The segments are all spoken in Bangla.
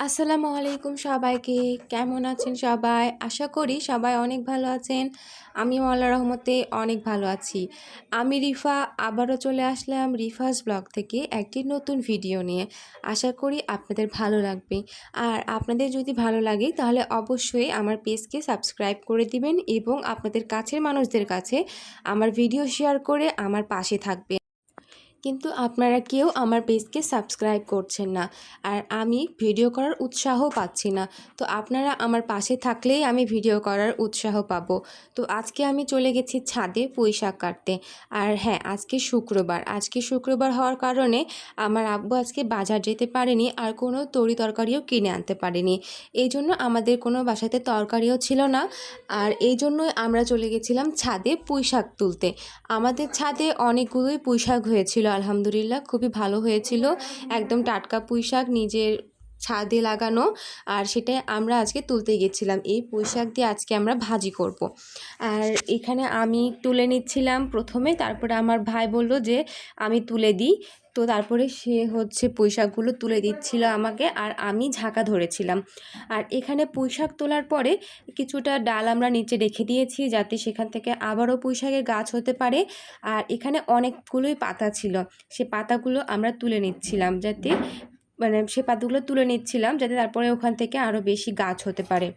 আসসালামু আলাইকুম সবাইকে। কেমন আছেন সবাই? আশা করি সবাই অনেক ভালো আছেন। আমি আল্লাহ রহমতে অনেক ভালো আছি। আমি রিফা, আবারও চলে আসলাম রিফাস ব্লগ থেকে একটি নতুন ভিডিও নিয়ে। আশা করি আপনাদের ভালো লাগবে। আর আপনাদের যদি ভালো লাগে তাহলে অবশ্যই আমার পেজকে সাবস্ক্রাইব করে দিবেন এবং আপনাদের কাছের মানুষদের কাছে আমার ভিডিও শেয়ার করে আমার পাশে থাকবে কিন্তু আপনারা কেউ আমার পেজকে সাবস্ক্রাইব করছেন না। আর আমি ভিডিও করার উৎসাহ পাচ্ছি না। তো আপনারা আমার পাশে থাকলেই আমি ভিডিও করার উৎসাহ পাবো। তো আজকে আমি চলে গেছি ছাদে পুঁই শাক কাটতে। আর হ্যাঁ আজকে শুক্রবার। আজকে শুক্রবার হওয়ার কারণে আমার আব্বু আজকে বাজার যেতে পারেনি আর কোনো তরি তরকারিও কিনে আনতে পারেনি। এই জন্য আমাদের কোনো বাসাতে তরকারিও ছিল না। আর এই জন্যই আমরা চলে গেছিলাম ছাদে পুঁই শাক তুলতে। আমাদের ছাদে অনেকগুলোই পুঁই শাক হয়েছিল। আলহামদুলিল্লাহ খুবই ভালো হয়েছিল। একদম টাটকা পুঁই শাক নিজের ছাদে লাগানো আর সেটাই আমরা আজকে তুলতে গেছিলাম। এই পুঁই শাক দিয়ে আজকে আমরা ভাজি করব। আর এখানে আমি তুলে নিচ্ছিলাম প্রথমে, তারপরে আমার ভাই বলল যে আমি তুলে দিই। তো তারপরে সে হচ্ছে পুঁইশাকগুলো তুলে দিচ্ছিল আমাকে আর আমি ঝাঁকা ধরেছিলাম। আর এখানে পুঁইশাক তোলার পরে কিছুটা ডাল আমরা নিচে রেখে দিয়েছি যাতে সেখান থেকে আবারও পুঁইশাকের গাছ হতে পারে। আর এখানে অনেকগুলোই পাতা ছিল, সে পাতাগুলো আমরা তুলে নিচ্ছিলাম যাতে মানে সে পাতাগুলো তুলে নিচ্ছিলাম যাতে তারপরে ওখান থেকে আরও বেশি গাছ হতে পারে।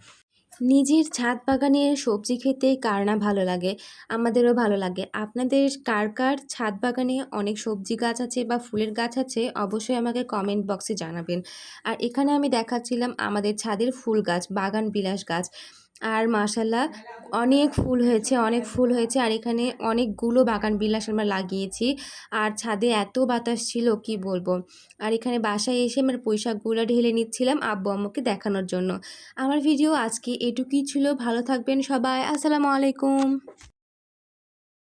নিজের ছাদ বাগানে সবজি খেতে কার না ভালো লাগে? আমাদেরও ভালো লাগে। আপনাদের কার কার ছাদ বাগানে অনেক সবজি গাছ আছে বা ফুলের গাছ আছে অবশ্যই আমাকে কমেন্ট বক্সে জানাবেন। আর এখানে আমি দেখাচ্ছিলাম আমাদের ছাদের ফুল গাছ, বাগান বিলাস গাছ। আর মাশাল্লাহ অনেক ফুল হয়েছে, অনেক ফুল হয়েছে। আর এখানে অনেকগুলো বাগান বিলাস আমরা লাগিয়েছি। আর ছাদে এত বাতাস ছিল, কি বলব? আর এখানে বাসায় এসে আমার পোশাকগুলো ঢেলে নিচ্ছিলাম আব্বু আম্মুকে দেখানোর জন্য। আমার ভিডিও আজকে এটুকুই ছিল। ভালো থাকবেন সবাই। আসসালামু আলাইকুম।